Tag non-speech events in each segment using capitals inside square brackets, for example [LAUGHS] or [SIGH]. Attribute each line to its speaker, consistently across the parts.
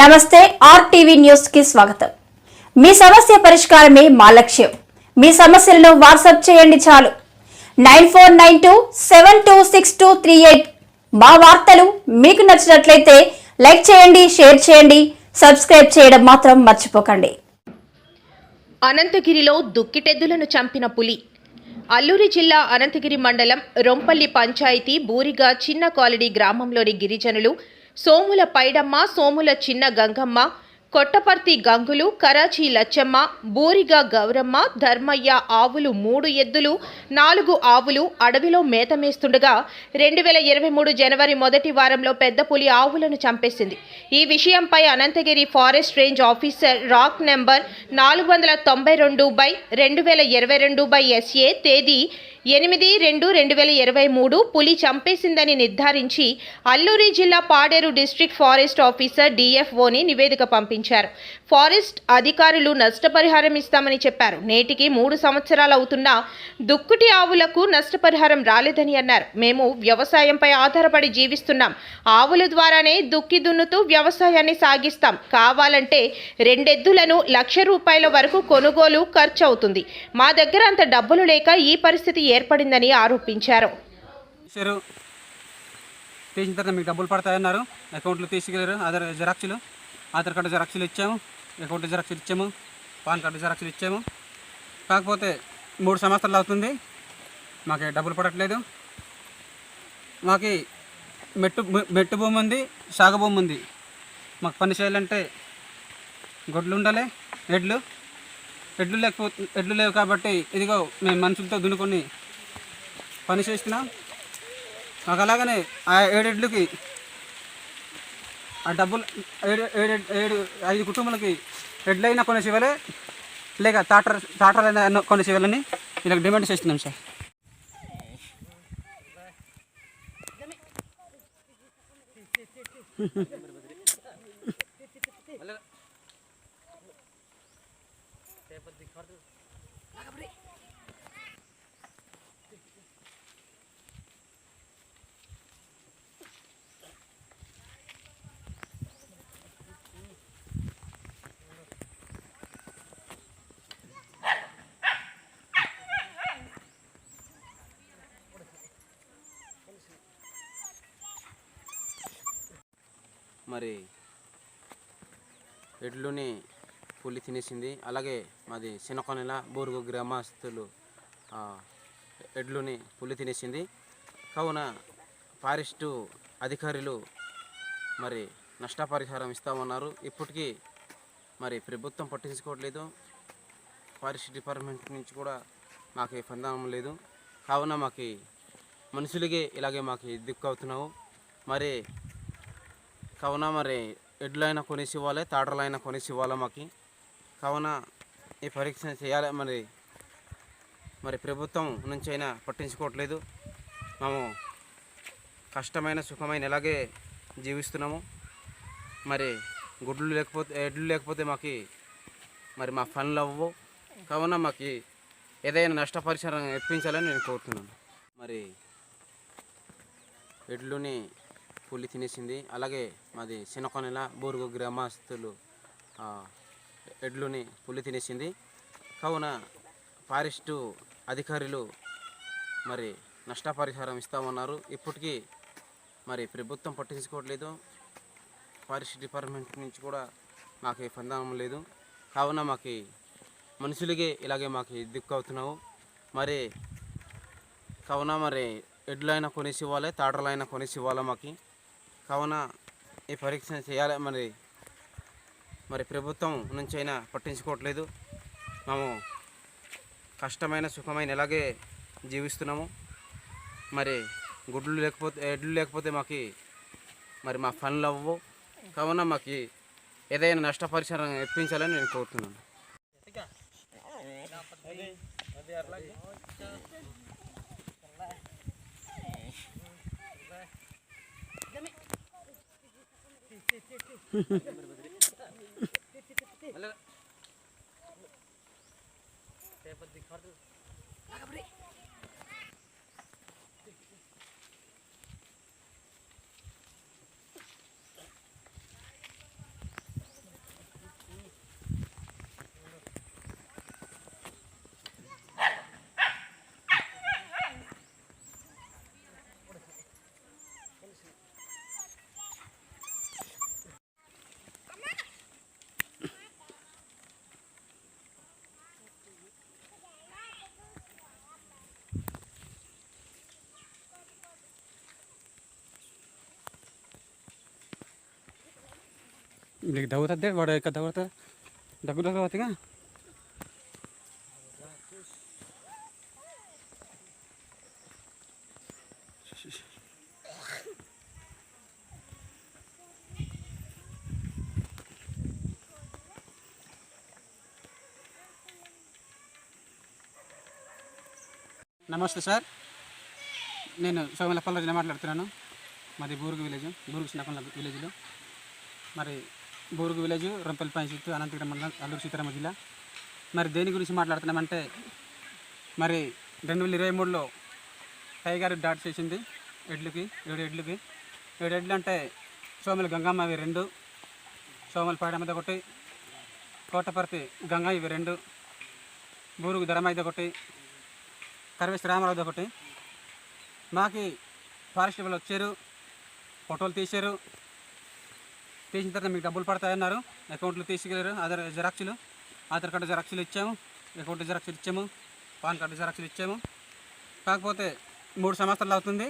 Speaker 1: నమస్తే ఆర్టీవీ న్యూస్కి స్వాగతం. మీ సమస్య పరిష్కారమే మా లక్ష్యం. మీ సమస్యలను వాట్సాప్ చేయండి చాలు. Nine four nine two seven two six two three eight మా వార్తలు మీకు నచ్చినట్లయితే లైక్ చేయండి షేర్ చేయండి సబ్స్క్రైబ్ చేయడం మాత్రం మర్చిపోకండి.
Speaker 2: అనంతగిరిలో దుక్కిటెద్దులను చంపిన పులి. అల్లూరి జిల్లా అనంతగిరి మండలం రొంపల్లి పంచాయతీ బూరిగా చిన్న కాలనీ గ్రామంలోని గిరిజనులు సోముల పైడమ్మ సోముల చిన్న గంగమ్మ కొట్టపర్తి గంగులు కరాచీ లచ్చమ్మ బూరిగా గౌరమ్మ ధర్మయ్య ఆవులు మూడు ఎద్దులు నాలుగు ఆవులు అడవిలో మేతమేస్తుండగా రెండు వేల ఇరవై మూడు జనవరి మొదటి వారంలో పెద్ద పులి ఆవులను చంపేసింది. ఈ విషయంపై అనంతగిరి ఫారెస్ట్ రేంజ్ ఆఫీసర్ రాక్ నెంబర్ నాలుగు వందల తొంభై రెండు బై రెండు వేల ఇరవై రెండు బై ఎస్ఏ తేదీ ఎనిమిది రెండు రెండు వేల ఇరవై మూడు పులి చంపేసిందని నిర్ధారించి అల్లూరి జిల్లా పాడేరు డిస్ట్రిక్ట్ ఫారెస్ట్ ఆఫీసర్ డిఎఫ్ఓని నివేదిక పంపించారు. ఫారెస్ట్ అధికారులు నష్టపరిహారం ఇస్తామని చెప్పారు. నేటికి మూడు సంవత్సరాలు అవుతున్నా దుక్కుటి ఆవులకు నష్టపరిహారం రాలేదని అన్నారు. మేము వ్యవసాయంపై ఆధారపడి జీవిస్తున్నాం. ఆవుల ద్వారానే దుక్కి దున్నుతూ వ్యవసాయాన్ని సాగిస్తాం. కావాలంటే రెండెద్దులను లక్ష రూపాయల వరకు కొనుగోలు ఖర్చు అవుతుంది మా దగ్గర అంత డబ్బులు లేక ఈ పరిస్థితి ఏర్పడిందని ఆరోపించారు.
Speaker 3: తీసిన తర్వాత మీకు డబ్బులు పడతాయన్నారు. అకౌంట్లో తీసుకెళ్ళారు ఆధార్ జిరాక్స్లు ఆధార్ కార్డు జిరాక్స్లు ఇచ్చాము. అకౌంట్ జిరాక్స్లు ఇచ్చాము. పాన్ కార్డు జిరాక్స్లు ఇచ్చాము. కాకపోతే మూడు సంవత్సరాలు అవుతుంది. మాకు డబ్బులు పడట్లేదు. మాకు మెట్టు మెట్టు భూమి ఉంది సాగు భూమి ఉంది. మాకు పని చేయాలంటే గొడ్లు ఉండాలి ఎడ్లు ఎడ్లు లేకపోతే ఎడ్లు లేవు కాబట్టి ఇదిగో మేము మనుషులతో దున్నుకొని పని చేస్తున్నాం మాకు అలాగనే ఆ ఏడెడ్లకి ఆ డబ్బులు ఏడు ఏడు ఏడు ఐదు కుటుంబాలకి ఎడ్లైనా కొన్ని ఇవ్వలే లేక టాటర్ టాటర్ అయినా కొన్ని ఇవ్వాలని వీళ్ళకి డిమాండ్ చేస్తున్నాం సార్. [LAUGHS] [LAUGHS]
Speaker 4: మరి ఎడ్లుని పులి తినేసింది. అలాగే మాది చిన్నకొనెల బోరుగు గ్రామస్తులు ఎడ్లుని పులి తినేసింది. కావున ఫారెస్టు అధికారులు మరి నష్టపరిహారం ఇస్తామన్నారు. ఇప్పటికీ మరి ప్రభుత్వం పట్టించుకోవట్లేదు. ఫారెస్ట్ డిపార్ట్మెంట్ నుంచి కూడా మాకు ఏ లేదు. కావున మాకు మనుషులకే ఇలాగే మాకు దిక్కు అవుతున్నావు మరి కావున మరి ఎడ్లైనా కొనేసి ఇవ్వాలి తాటలైనా కొనేసి ఇవ్వాలి మాకు? కావున ఈ పరీక్ష చేయాలి మరి. మరి ప్రభుత్వం నుంచి అయినా పట్టించుకోవట్లేదు. మేము కష్టమైన సుఖమైన ఇలాగే జీవిస్తున్నాము. మరి గుడ్లు లేకపోతే ఎడ్లు లేకపోతే మాకు మరి మా పనులు అవ్వవు. కావున మాకు ఏదైనా నష్టపరిహారం ఇప్పించాలని నేను కోరుతున్నాను. మరి ఎడ్లుని పులి తినేసింది. అలాగే మాది చిన్నకొనెల బూరుగు గ్రామస్తులు ఎడ్లుని పులి తినేసింది. కావున ఫారెస్టు అధికారులు మరి నష్టపరిహారం ఇస్తామన్నారు. ఇప్పటికీ మరి ప్రభుత్వం పట్టించుకోవట్లేదు. ఫారెస్ట్ డిపార్ట్మెంట్ నుంచి కూడా మాకు ఏ లేదు. కావున మాకు మనుషులకే ఇలాగే మాకు దిక్కు అవుతున్నావు. మరి కావున మరి ఎడ్లైనా కొనేసి ఇవ్వాలి తాటర్లైనా కొనేసి ఇవ్వాలి మాకు? కావున ఈ పరీక్ష చేయాలి మరి మరి ప్రభుత్వం నుంచి అయినా పట్టించుకోవట్లేదు. మేము కష్టమైన సుఖమైన ఇలాగే జీవిస్తున్నాము. మరి గుడ్లు లేకపోతే ఎడ్లు లేకపోతే మాకు మరి మా పనులు అవ్వవు. కావున మాకు ఏదైనా నష్టపరిచారం ఇప్పించాలని నేను కోరుతున్నాను. [LAUGHS] Vai, Lah.
Speaker 3: నీకు దవ్వుతుంది వాడు ఇక్కడ దగ్గుతా దగ్గు దగ్గర నమస్తే సార్ నేను సోమల మాట్లాడుతున్నాను మాది బూరుగు విలేజ్ బూరుగు చిన్నకొండ విలేజ్లో మరి బూరుగు విలేజ్ రంపల్లి పంచాయతీ అనంతగిరి మండలం అల్లూరు సీతారామ జిల్లా. మరి దేని గురించి మాట్లాడుతున్నామంటే మరి రెండు వేల ఇరవై మూడులో టైగర్ డాట్ చేసింది ఎడ్లకి ఏడు ఎడ్లకి. ఏడు ఎడ్లు అంటే సోమల గంగమ్మ ఇవి రెండు సోమల పాడమది ఒకటి కోటపర్తి గంగ ఇవి రెండు బూరుగు ధరమైది ఒకటి కరివేశ్వర రామరావు ఒకటి. మాకి ఫారెస్ట్ వాళ్ళు వచ్చారు ఫోటోలు తీశారు తీసిన తర్వాత మీకు డబ్బులు పడతాయన్నారు. అకౌంట్లు తీసుకెళ్ళారు. ఆధార్ జిరాక్స్లు. ఆధార్ కార్డు జిరాక్స్లు ఇచ్చాము. అకౌంట్ జిరాక్స్లు ఇచ్చాము. పాన్ కార్డు జిరాక్స్లు ఇచ్చాము. కాకపోతే మూడు సంవత్సరాలు అవుతుంది.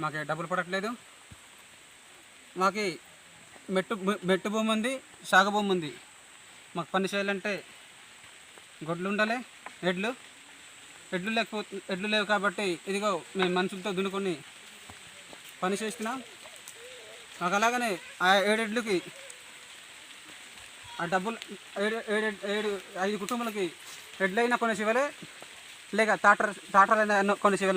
Speaker 3: మాకు డబ్బులు పడట్లేదు. మాకు మెట్టు మెట్టు భూమి ఉంది. సాగు భూమి ఉంది. మాకు పని చేయాలంటే గొడ్లు ఉండాలి ఎడ్లు. ఎడ్లు లేకపోతే ఎడ్లు లేవు కాబట్టి ఇదిగో మేము మనుషులతో దున్నుకొని పని చేస్తున్నాం. మాకు అలాగనే ఆ ఏడెడ్లకి ఆ డబ్బులు ఏడు ఏడు ఏడు ఐదు కుటుంబాలకి ఎడ్లైనా కొన్ని చివలే లేక టాటర్ టాటర్ అయినా కొన్ని చివలే